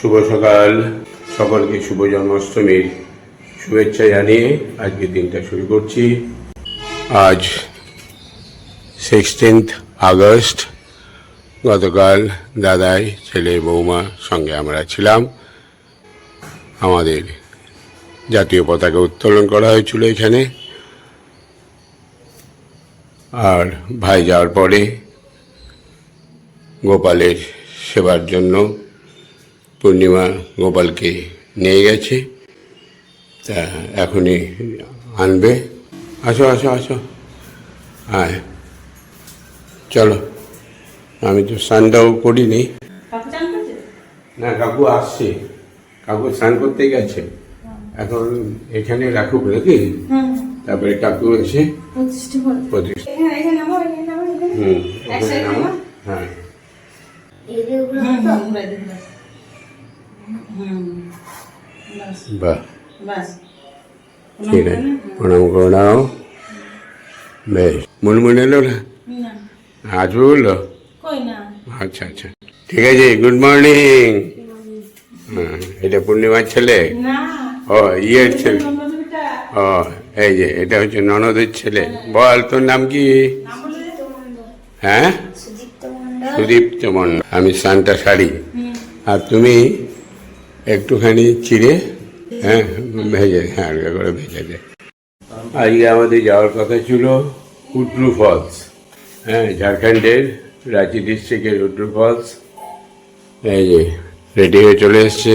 শুভ সকাল। সকলকে শুভ জন্মাষ্টমীর শুভেচ্ছা জানিয়ে আজকে দিনটা শুরু করছি। আজ সিক্সটিন্থ আগস্ট। গতকাল দাদাই, ছেলে, বৌমা সঙ্গে আমরা ছিলাম। আমাদের জাতীয় পতাকা উত্তোলন করা হয়েছিল এখানে। আর ভাই যাওয়ার পরে গোপালের সেবার জন্য পূর্ণিমা গোপালকে নিয়ে গেছে। তা এখনই আনবে। আসো আসো আসো। হ্যাঁ চলো। আমি তো স্নানটাও করিনি। না কাকু আসছে। কাকু স্নান করতে গেছে। এখন এখানে রাখুক নাকি? তারপরে কাকু এসে প্রতিষ্ঠা বাহ। ঠিক আছে। প্রণাম করে নাও বেশ মনমন এলো না? আসবে বলল? আচ্ছা আচ্ছা। ঠিক আছে গুড মর্নিং হ্যাঁ এটা পূর্ণিমার ছেলে? ও ইয়ের ছেলে। ও এই যে এটা হচ্ছে ননদের ছেলে। বল তোর নাম কি। হ্যাঁ? সুদীপ্ত মন্ডল আমি সান্টা শাড়ি আর তুমি একটুখানি চিড়ে হ্যাঁ ভেজে হ্যাঁ হালকা করে ভেজে দে। আজকে আমাদের যাওয়ার কথা ছিল উটলু ফলস হ্যাঁ ঝাড়খণ্ডের রাঁচি ডিস্ট্রিক্টের উটলু ফলস। এই যে রেডি হয়ে চলে এসছে।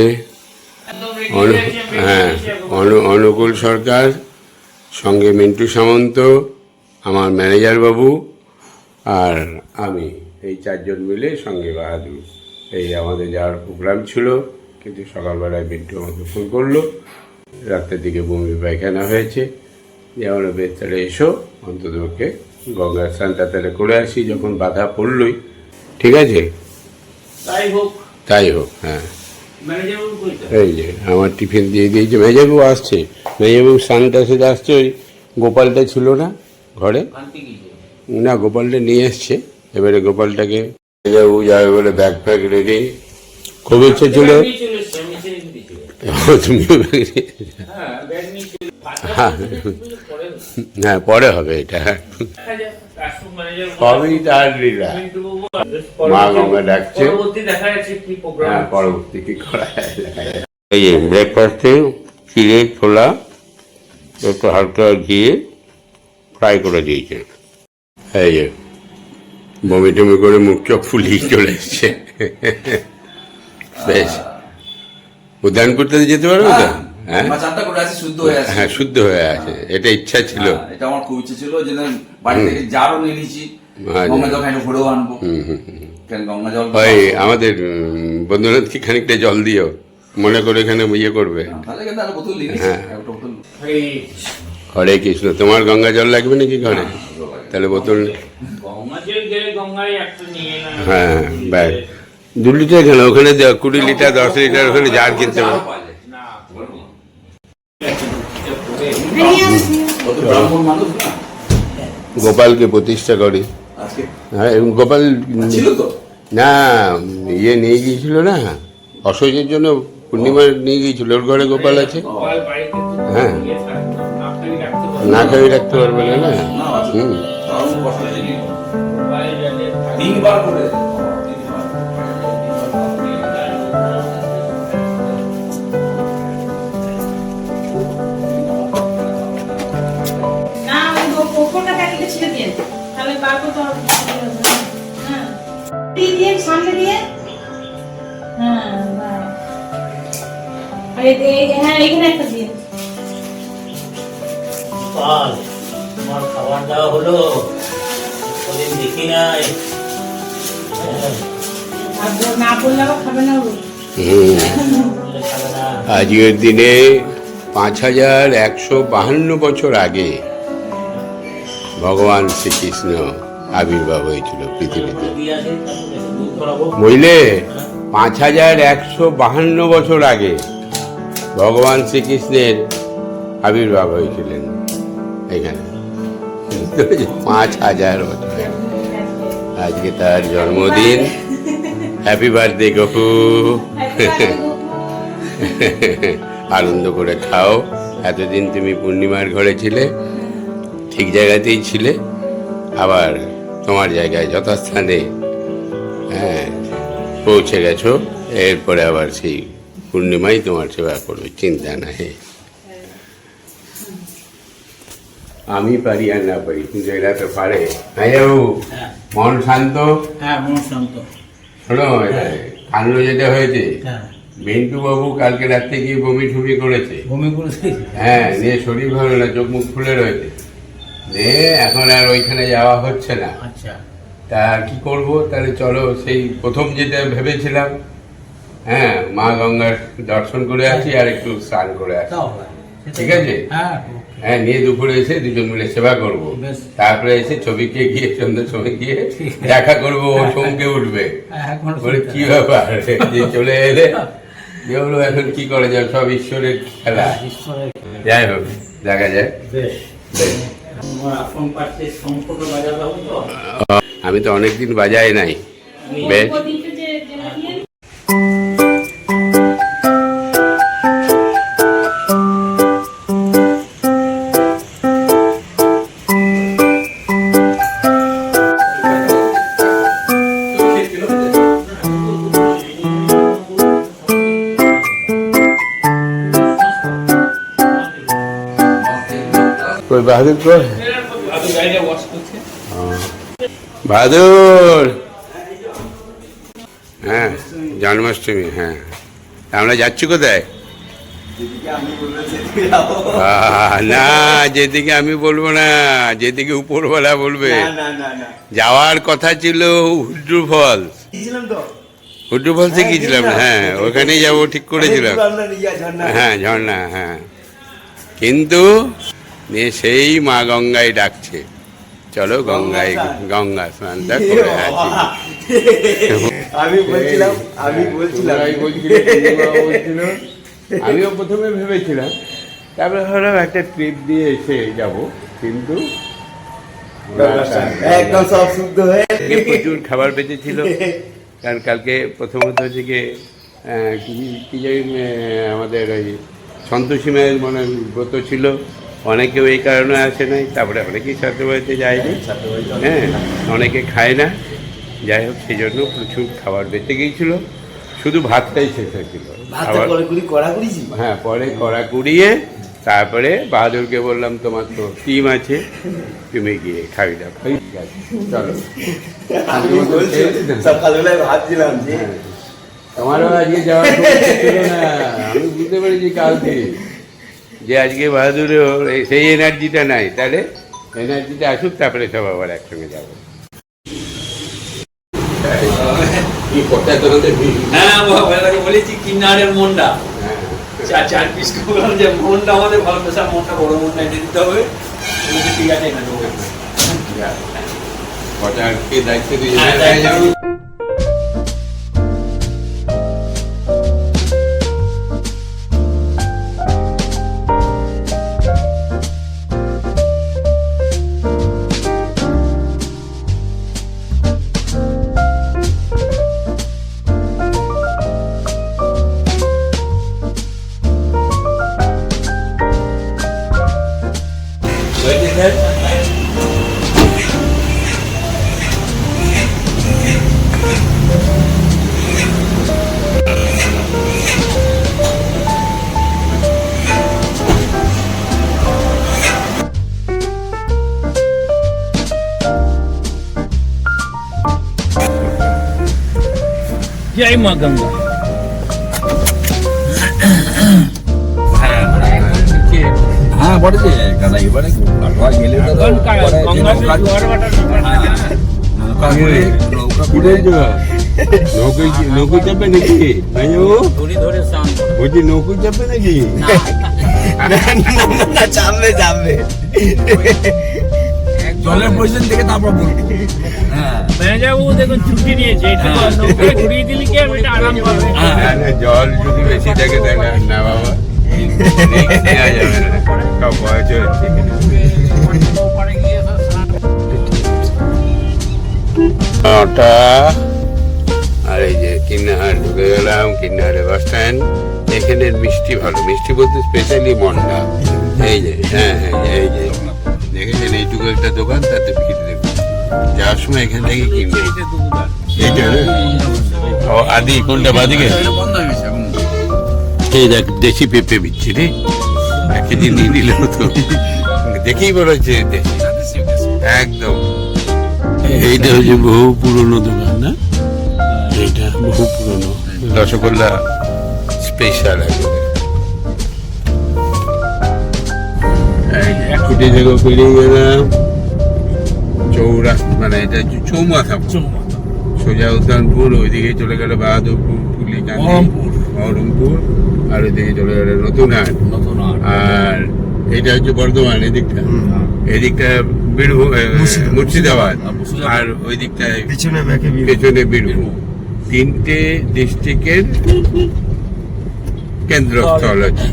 হ্যাঁ অনু, অনুকূল সরকার, সঙ্গে মিন্টু সামন্ত, আমার ম্যানেজার বাবু, আর আমি, এই চারজন মিলে সঙ্গে বাহাদুর। এই আমাদের যাওয়ার প্রোগ্রাম ছিল। কিন্তু সকালবেলায় মিন্টু আমাকে ফোন করল রাত্রের দিকে বমি পায়খানা হয়েছে। যে আমরা বেশ তাহলে এসো অন্ততপক্ষে গঙ্গা স্নানটা তাহলে করে আসি যখন বাধা পড়লই। ঠিক আছে? তাই হোক। তাই হোক হ্যাঁ? এই যে আমার টিফিন দিয়ে দিয়েছে মেজাবু আসছে। মেজাবু সানটা সেটা আসছে ওই গোপালটা ছিল না ঘরে? না গোপালটা নিয়ে এসছে। এবারে গোপালটাকে মেজাবু যাবে বলে ব্যাগ ফ্যাগ রেডি খুব ইচ্ছে ছিল ব্যাগ নিয়ে চলে এসছে, আমি ছেড়ে দিয়েছি। হ্যাঁ। পরে হবে এটা সবই তার লীলা মা গঙ্গা ডাকছে। হ্যাঁ পরবর্তী কি করা। এই যে ব্রেকফাস্টে চিড়ে ছোলা একটু হালকা ঘিয়ে ফ্রাই করে দিয়েছে এই যে বমি টমি করে মুখ চোখ ফুলিয়ে চলে এসছে বেশ উদ্যান করতে যেতে পারবে তো? হ্যাঁ। আছে শুদ্ধ হয়ে আছে হ্যাঁ শুদ্ধ হয়ে আছে এটা ইচ্ছা ছিল। হ্যাঁ, এটা আমার খুব ইচ্ছে ছিল যে বাড়ি থেকে জারও নিয়ে নিয়েছি আচ্ছা। আনব। গঙ্গা জল আমাদের বন্ধুনাথকে খানিকটা জল দিও। মনে করে এখানে ইয়ে করবে। হ্যাঁ। বোতল কৃষ্ণ। তোমার গঙ্গা জল লাগবে নাকি ঘরে? তাহলে বোতল হ্যাঁ ব্যাগ দু লিটার কেন ওখানে কুড়ি লিটার দশ লিটার ওখানে জার কিনতে হবে গোপালকে প্রতিষ্ঠা করি হ্যাঁ এবং গোপাল না ইয়ে নিয়ে গিয়েছিল না অসহ্যের জন্য পূর্ণিমা নিয়ে গিয়েছিল ওর ঘরে গোপাল আছে হ্যাঁ। ইয়ে না খালি রাখতে খাই রাখতে পারবে না হুম হ্যাঁ এখানে একটা দিয়ে পাল তোমার খাবার দাওয়া হলো। ওদিন দেখি নাই। আর ব- না বললে খাবে না ও। হুম। বললে খাবে না। আজকের দিনে পাঁচ হাজার একশো বাহান্ন বছর আগে ভগবান শ্রীকৃষ্ণ আবির্ভাব হয়েছিল পৃথিবীতে। বুঝলে? পাঁচ হাজার একশো বাহান্ন বছর আগে ভগবান শ্রীকৃষ্ণের আবির্ভাব হয়েছিলেন এখানে। পাঁচ হাজার বছর। আজকে তার জন্মদিন। Happy birthday Gopu. আনন্দ করে খাও। এতদিন তুমি পূর্ণিমার ঘরে ছিলে, ঠিক জায়গাতেই ছিলে। আবার তোমার জায়গায় যথাস্থানে হ্যাঁ পৌঁছে গেছো। এরপরে আবার সেই পূর্ণিমাই তোমার সেবা করবে চিন্তা নাই। আমি পারি আর না পারি কিন্তু এরা তো পারে। হ্যাঁ বাবু? হ্যাঁ। মন শান্ত? হ্যাঁ মন শান্ত। শোনো কান্ড যেটা হয়েছে হ্যাঁ। মিন্টু বাবু কালকে রাত্রে গিয়ে বমি ঠুমি করেছে? বমি করেছে? হ্যাঁ নিয়ে শরীর ভালো না চোখ মুখ ফুলে রয়েছে। নিয়ে এখন আর ওইখানে যাওয়া হচ্ছে না। আচ্ছা। তা কি করব? তাহলে চলো সেই প্রথম যেটা ভেবেছিলাম হ্যাঁ মা গঙ্গার দর্শন করে আসি আর একটু স্নান করে আসি। হয় ঠিক আছে? হ্যাঁ হ্যাঁ নিয়ে দুপুরে এসে দুজন মিলে সেবা করব। তারপরে এসে ছবিকে গিয়ে চন্দ্র ছবি গিয়ে দেখা করব ও চমকে উঠবে। হ্যাঁ বলে কি। ব্যাপার? যে চলে এলে। যে এখন কি করে যায় সব ঈশ্বরের খেলা। হ্যাঁ, যাই হোক দেখা যায় আমি তো অনেকদিন বাজাই নাই। বেশ। বাহাদুর। হ্যাঁ জন্মাষ্টমী হ্যাঁ। আমরা যাচ্ছি কোথায়? না যেদিকে আমি বলব না যেদিকে উপরওয়ালা বলবে। যাওয়ার কথা ছিল হুড্রু ফলস। হুড্রু ফলসে গিয়েছিলাম হ্যাঁ ওখানেই যাব ঠিক করেছিলাম। হ্যাঁ ঝর্ণা হ্যাঁ। কিন্তু নিয়ে সেই মা গঙ্গায় ডাকছে। চলো গঙ্গায় গঙ্গা স্নানটা করে আসি। আমি বলছিলাম আমি বলছিলাম। তোমরাই বলছিলে, আমিও প্রথমে ভেবেছিলাম তারপরে ভাবলাম একটা ট্রিপ দিয়ে এসে যাব কিন্তু একদম সব শুদ্ধ হয়ে প্রচুর খাবার বেঁচেছিল কারণ কালকে প্রথমত হচ্ছে গিয়ে কি কি জানি আমাদের ওই সন্তোষী মায়ের মনে হয় ব্রত ছিল। অনেকেও এই কারণে আসে নাই তারপরে অনেকেই ছাত্রবাড়িতে যায়নি। হ্যাঁ অনেকে খায় না। যাই হোক সেই জন্য প্রচুর খাবার বেঁচে গিয়েছিল। শুধু ভাতটাই শেষ হয়েছিল হ্যাঁ পরে কড়া কুড়িয়ে তারপরে বাহাদুরকে বললাম তোমার তো টিম আছে তুমি গিয়ে খাবি না চলো। সকালবেলায় ভাবছিলাম যে হ্যাঁ। তোমারও আজকে যাওয়ার আমি বুঝতে পারি পেরেছি কালকে। যে আজকে বাহাদুরের সেই এনার্জিটা নাই তাহলে এনার্জিটা আসুক তারপরে সব আবার একসঙ্গে যাব? হ্যাঁ বলেছি কিন্নারের মনটা। হ্যাঁ। চার চার পিস করলাম যে মনটা আমাদের ভালো মনটা বড় মনটা এনে দিতে হবে। বলেছি, ঠিক আছে এনে দেবো। কটা কে দায়িত্ব দিয়ে জয় মা গঙ্গা হ্যাঁ বটেছে কারণ এবারে কাটোয়া গেলে তো নৌকা-। বলছি চাপবে চাপবে জলের পজিশন থেকে তারপর বলব হ্যাঁ ম্যানেজার বাবু দেখুন ছুটি নিয়েছে নৌকায় ঘুরিয়ে দিলে কি আমি এটা আরাম পাবে? না, না, জল যদি বেশি থাকে তাহলে আর না বাবা। নেওয়া যাবে না সব বয়স হয়েছে নটা আর এই যে কিন্নাহার ঢুকে গেলাম কিন্নাহারে বাস স্ট্যান্ড এখানের মিষ্টি ভালো মিষ্টি বলতে স্পেশালি মন্ডা। এই যে হ্যাঁ হ্যাঁ এই যে। দেখেছেন এইটুকু একটা দোকান তাতে ভিড় দেখুন। যাওয়ার সময় এখান থেকে কিনবে এইটা ও আদি কোনটা বাদিকে এই দেখ দেশি পেঁপে বিচ্ছি রে। এক কেজি নিয়ে নিলে তো। দেখেই বলা হচ্ছে দেশি একদম। এইটা হচ্ছে বহু পুরনো দোকান না? এইটা বহু পুরনো। রসগোল্লা স্পেশাল একবারে এই এক কোটি থেকে পেরিয়ে গেলাম এটা হচ্ছে চৌমাথা সোজা উদ্যানপুর ওইদিকে চলে গেল বাহাদুরপুর পুলিকান্দি বহরমপুর। বহরমপুর আর ওইদিকে চলে গেল নতুন হাট নতুন আর এটা হচ্ছে বর্ধমান এদিকটা এদিকটা বীরভূম মুর্শিদাবাদ। আর ওই দিকটায় পিছনে পেছনে বীরভূম। তিনটে ডিস্ট্রিক্টের কেন্দ্রস্থল আছে।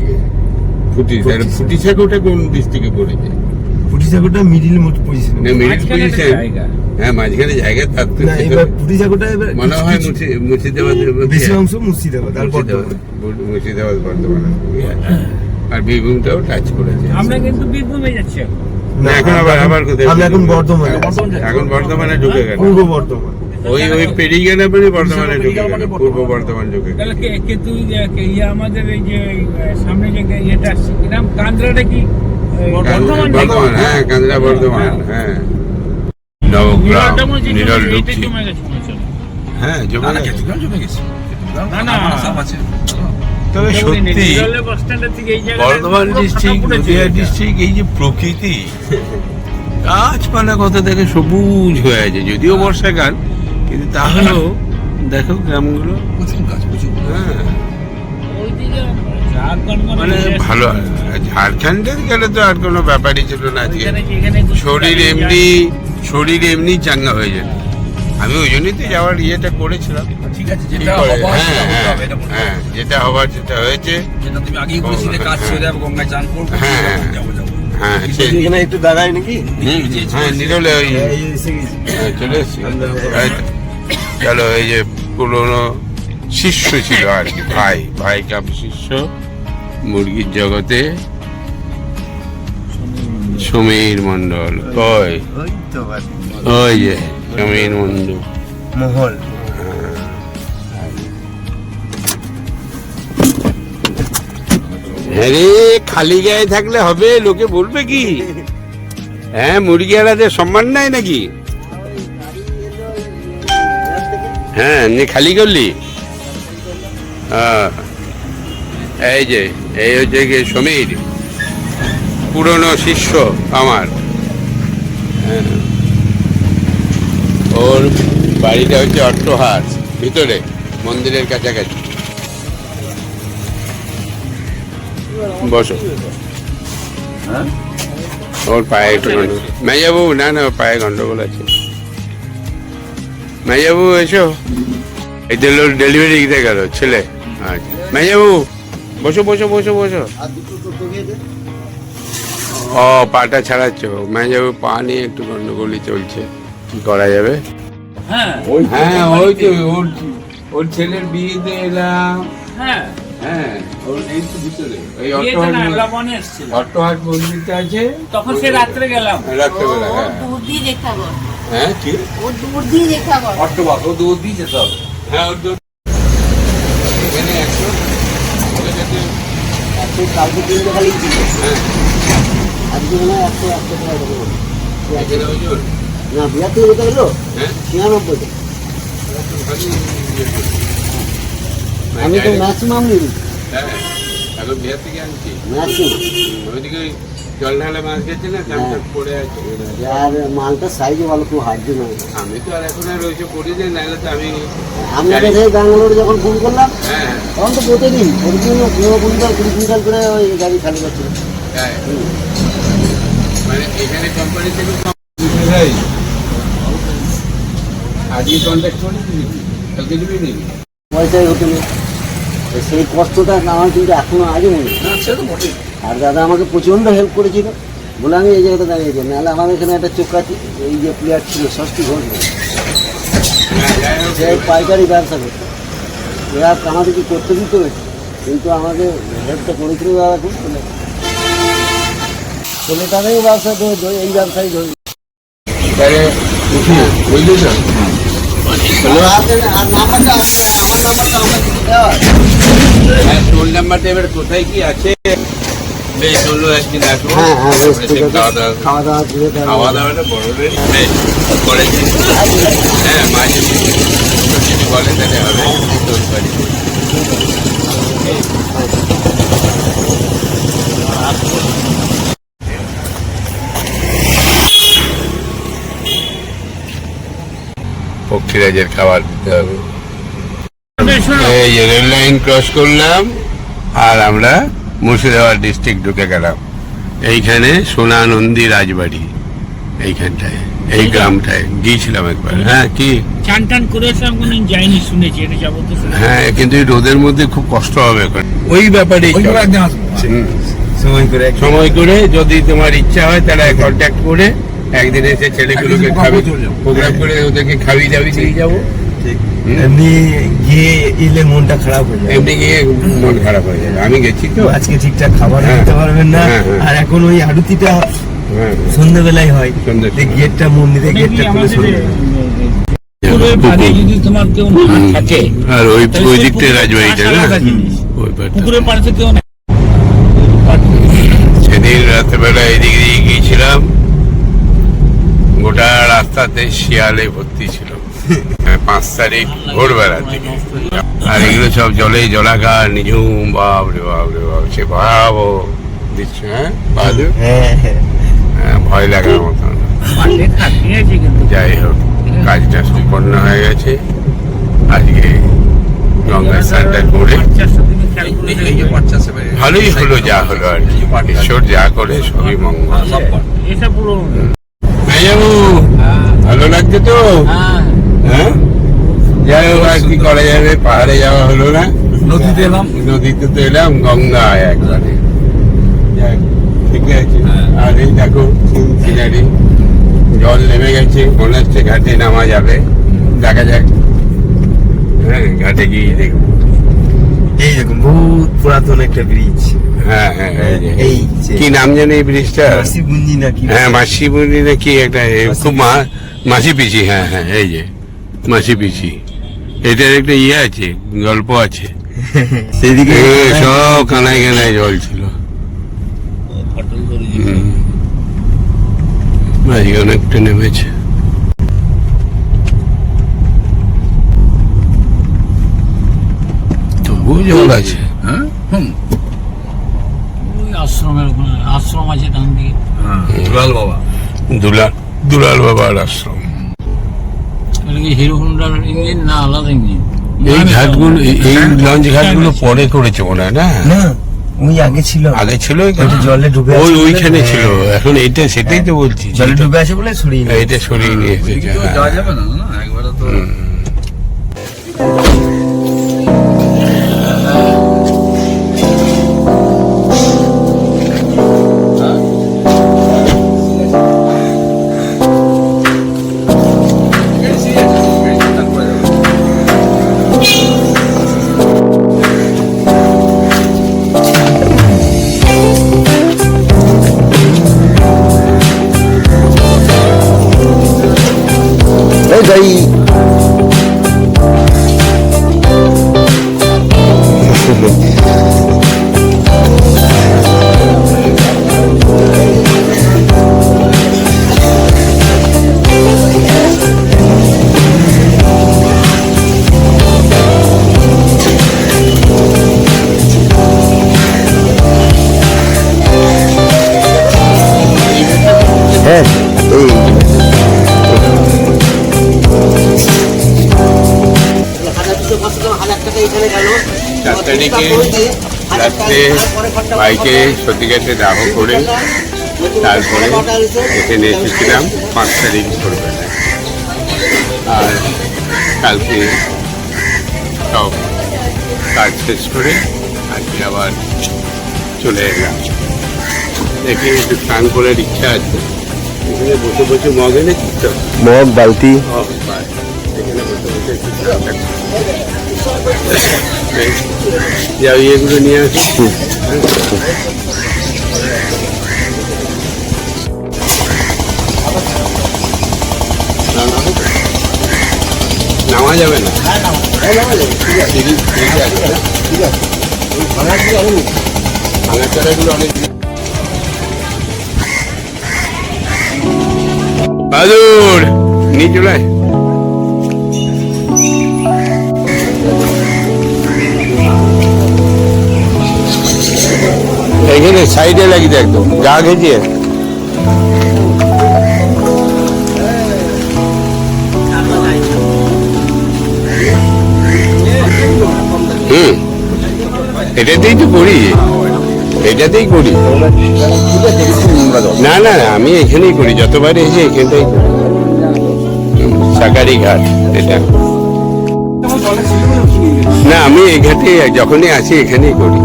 ফুটি ফুটি কোন ডিস্ট্রিক্টে পড়েছে? পুটি সাগরটা মিডিল পজিশন মিডিল পজিশন জায়গা। হ্যাঁ মাঝখানে জায়গা তার না এবার পুটি সাগরটা এবার মনে হয় মুর্শি- মুর্শিদাবাদের বেশি অংশ মুর্শিদাবাদ আর মুর্শিদাবাদ বর্ধমান। মুর্শিদাবাদ বর্ধমান। আর বীরভূমটাও টাচ করেছে। আমরা কিন্তু বীরভূমে যাচ্ছি না, এখন আবার আবার কোথায় আমরা এখন বর্ধমানে এখন বর্ধমানে। ঢুকে গেল। পূর্ব বর্ধমান। ওই ওই পেরিয়ে গেলে মানে বর্ধমানে ঢুকে গেল। পূর্ব বর্ধমান। ঢুকে গেল। তাহলে কে কে তুই ইয়ে আমাদের এই যে সামনে যে কি নাম? কান্দ্রাটা কি? বর্ধমান বর্ধমান হ্যাঁ কান্দ্রা বর্ধমান হ্যাঁ। নবগ্রাম নিরলটা হচ্ছে নিরল জমে- এইটা জমে গেছে হচ্ছে। হ্যাঁ জমে গেছে। না, না। তবে জমে নেই। সত্যি নিরলের বাস স্ট্যান্ডের থেকে এই জায়গাটা বর্ধমান ডিস্ট্রিক্ট নদিয়া ডিস্ট্রিক্ট এই যে প্রকৃতি গাছপালা কত দেখে সবুজ হয়ে আছে। যদিও বর্ষাকাল কিন্তু তাহলেও দেখো গ্রামগুলো। হ্যাঁ। মানে ভালো ঝাড়খণ্ডে গেলে তো আর কোনো ব্যাপারই ছিল না আজকে। শরীর এমনি শরীর এমনি চাঙ্গা হয়ে যেত আমি ওই জন্যই তো যাওয়ার ইয়েটা করেছিলাম। ঠিক আছে যেটা হবার হ্যাঁ, হ্যাঁ, হ্যাঁ, যেটা হবার সেটা হয়েছে। যেটা তুমি আগেই বলেছিলে কাজ ছেড়ে গঙ্গায় চান করব হ্যাঁ, হ্যাঁ। হ্যাঁ এখানে একটু দাঁড়ায় নাকি? হ্যাঁ নিরলে ওই চলে এসছি। চলো এই যে পুরনো শিষ্য ছিল আর কি ভাই। ভাই কাপ শিষ্য মুরগির জগতে সমীর মন্ডল কই? ওই যে সমীর মন্ডল মহল। হ্যাঁ রে খালি গায়ে থাকলে হবে লোকে বলবে কি? হ্যাঁ মুরগিওয়ালাদের সম্মান নাই নাকি? হ্যাঁ নি খালি করলি? এই যে এই হচ্ছে কি সমীর। পুরনো শিষ্য আমার। হ্যাঁ। ওর বাড়িটা হচ্ছে অট্টহাট ভিতরে মন্দিরের কাছাকাছি। বসো। ওর পায়ে একটু গন্ডগোল মেজাবু না না পায়ে গন্ডগোল আছে। মেজাবু এসো। এই তো ডেলিভারি দিতে গেল ছেলে। আচ্ছা। মেজাবু বসো বসো বসো বসো। ও পাটা ছাড়াচ্ছ। মেজাবু পা নিয়ে একটু গন্ডগোলই চলছে। কি করা যাবে? হ্যাঁ। হ্যাঁ ওই তো ওর ওর ছেলের বিয়েতে এলাম। হ্যাঁ। হ্যাঁ ওর এই তো ভিতরে। ওই অট্টহাট মন্দিরটা আছে। তখন সে রাত্রে গেলাম। রাত্রেবেলা হ্যাঁ। দুধ দিয়ে দেখাবো হ্যাঁ কি? ও দুধ দিয়ে দেখাবো অট্টবাক ও দুধ দিয়ে যেতে হবে। হ্যাঁ ওর তো- এখানে একশো। ওদের কাছে কালকে তিনটে খালি হ্যাঁ। আজকে মনে হয় একশো একশো টাকা দেবো? না বিয়ার থেকে যেতে হ্যাঁ? ছিয়ানব্বই আমি তো ম্যাক্সিমাম নিই হ্যাঁ এখন বিহার থেকে আনছি। ওইদিকে জল ঢালা মাছ গেছে না চামচাম পড়ে আছে। আর মালটা সাইজও ভালো খুব হার্ড নয় আমি তো আর এখন আর ওইসব করি নাহলে তো আমি আপনাকে সেই ব্যাঙ্গালোরে যখন ফোন করলাম হ্যাঁ তখন তো প্রতিদিন প্রতিদিন পনেরো কুইন্টাল কুড়ি কুইন্টাল করে ওই গাড়ি খালি করছিল। হ্যাঁ। এখানে কোম্পানি থেকে আজকে কন্ট্যাক্ট করেছি কালকে দিবি নি পয়সায় হোটেলে তো সেই কষ্টটা আমার কিন্তু এখনও আজও মনে হয়। না আর দাদা আমাকে প্রচণ্ড হেল্প করেছিল। বলে আমি এই জায়গাটা দাঁড়িয়েছি নাহলে আমার এখানে একটা চোকাতি এই যে প্লেয়ার ছিল ষষ্ঠী ঘোষ যাই হোক সে পাইকারি ব্যবসা করতো। এবার আমাদের কি করতে দিতে হয়েছে। কিন্তু আমাদের হেল্পটা করেছিল দাদা খুব। ছেলে ছেলেটাকেই ব্যবসা ধরে এই ব্যবসায় ধরে বুঝলি নাম্বারটা দেওয়া হ্যাঁ নাম্বারটা এবার কোথায় কি আছে? বেশ হলো একদিন আসব। খাওয়া দাওয়া খাওয়া দাওয়া করে দেওয়া খাওয়া দাওয়াটা বেশ করেছি হ্যাঁ মাঝে যদি বলে তাহলে হবে। তোর বাড়ি। পক্ষীরাজের খাবার দিতে হবে। এই যে রেল লাইন ক্রস করলাম আর আমরা মুর্শিদাবাদ ডিস্ট্রিক্ট ঢুকে গেলাম। এইখানে সোনা নন্দী রাজবাড়ি এইখানটায় এই গ্রামটায়। গিয়েছিলাম একবার। হ্যাঁ কি? চান টান করে কোনোদিন যাইনি শুনেছি এটা যাব তো হ্যাঁ কিন্তু এই রোদের মধ্যে খুব কষ্ট হবে এখন। ওই ব্যাপারে করে সময় করে যদি তোমার ইচ্ছা হয় তারা কন্ট্যাক্ট করে একদিন এসে ছেলেগুলোকে খাবি প্রোগ্রাম করে ওদেরকে খাবি দাবি দিয়ে যাব। এমনি গিয়ে এলে মনটা খারাপ হয়ে যায় এমনি গিয়ে মন খারাপ হয়ে যাবে। আমি গেছি তো। আজকে ঠিকঠাক খাবার হ্যাঁ। দিতে পারবেন না। হ্যাঁ, হ্যাঁ। আর এখন ওই আরতিটা হ্যাঁ সন্ধ্যেবেলায় হয়। গেটটা মন্দিরে গেটটা খুলে সন্ধ্যে। আর ওই ওই দিকটা রাজবাড়িটা সেদিন রাত্রেবেলা এদিক দিয়ে গিয়েছিলাম। রাস্তাতে শিয়ালে ভর্তি ছিল। হ্যাঁ, পাঁচ তারিখ ভোরবেলার দিকে আর এগুলো সব জলে জলাকার নিঝুম বাপ রে বাপ রে বাপ সে ভয়াবহ দৃশ্য হ্যাঁ বাহাদুর হ্যাঁ হ্যাঁ। ভয় লাগার মতন। যাই হোক কাজটা সম্পন্ন হয়ে গেছে। আজকে গঙ্গা স্নানটা করে ভালোই হলো যা হলো আর কি। ঈশ্বর যা করে সবই মঙ্গল। পুরো ভালো লাগছে তো? হ্যাঁ? যাই হোক আর কি করা যাবে? পাহাড়ে যাওয়া হলো না। নদীতে এলাম। নদীতে তো এলাম গঙ্গা একবারে। ঠিক আছে। আর এই দেখো সিনারি। জল নেমে গেছে মনে হচ্ছে ঘাটে নামা যাবে। দেখা যাক। হ্যাঁ ঘাটে গিয়ে দেখব। এই দেখুন বহুত পুরাতন একটা ব্রিজ হ্যাঁ হ্যাঁ এই এই কি নাম জানে এই ব্রিজটা মাসি বুঞ্জি নাকি? হ্যাঁ মাসি বুড়ি না কি একটা খুব মা- মাসি পিসি হ্যাঁ হ্যাঁ এই যে মাসি পিসি এটার একটা ইয়ে আছে গল্প আছে। সেদিকে সব কানায় কানায় জল ছিল। অনেকটা নেমেছে। জল আছে হ্যাঁ? হুম। ওই আশ্রমের ওখানে আশ্রম আছে ডান দিকে। হ্যাঁ দুলাল বাবা। দুলাল দুলাল বাবার আশ্রম। হিরো হোন্ডার ইঞ্জিন না আলাদা ইঞ্জিন? এই ঘাটগুলো এই- লঞ্চ ঘাটগুলো পরে করেছে মনে হয় না? না ওই আগে ছিল। আগে ছিল? জলে ডুবে ওই ওইখানে। ছিল। এখন এইটা সেটাই তো বলছি। জলে ডুবে আছে বলে সরিয়ে এটা সরিয়ে হ্যাঁ। যাওয়া যাবে না না তো চার তারিখে রাত্রে বাইকে সতীঘাটে দাহ করে তারপরে এখানে এসেছিলাম পাঁচ তারিখ ভোরবেলায় আর কালকে সব কাজ শেষ করে আজকে আবার চলে এলাম। দেখে একটু স্নান করার ইচ্ছা আছে। এখানে বসে বসে মগ এনেছিস তো? মগ বালতি। যাও নিয়ে আসি নামা যাবে না? ভাঙা চারাগুলো অনেক বাদুর নিয়ে চলে এখানে সাইডে লাগিয়ে একদম, গা ঘেঁচিয়ে হুম, এটাতেই তো করি, এটাতেই করি। না না না, আমি এখানেই করি যতবার এসে এখানটাই করি। সাকারি ঘাট, এটা। না, আমি এই ঘাটে যখনই আসি এখানেই করি।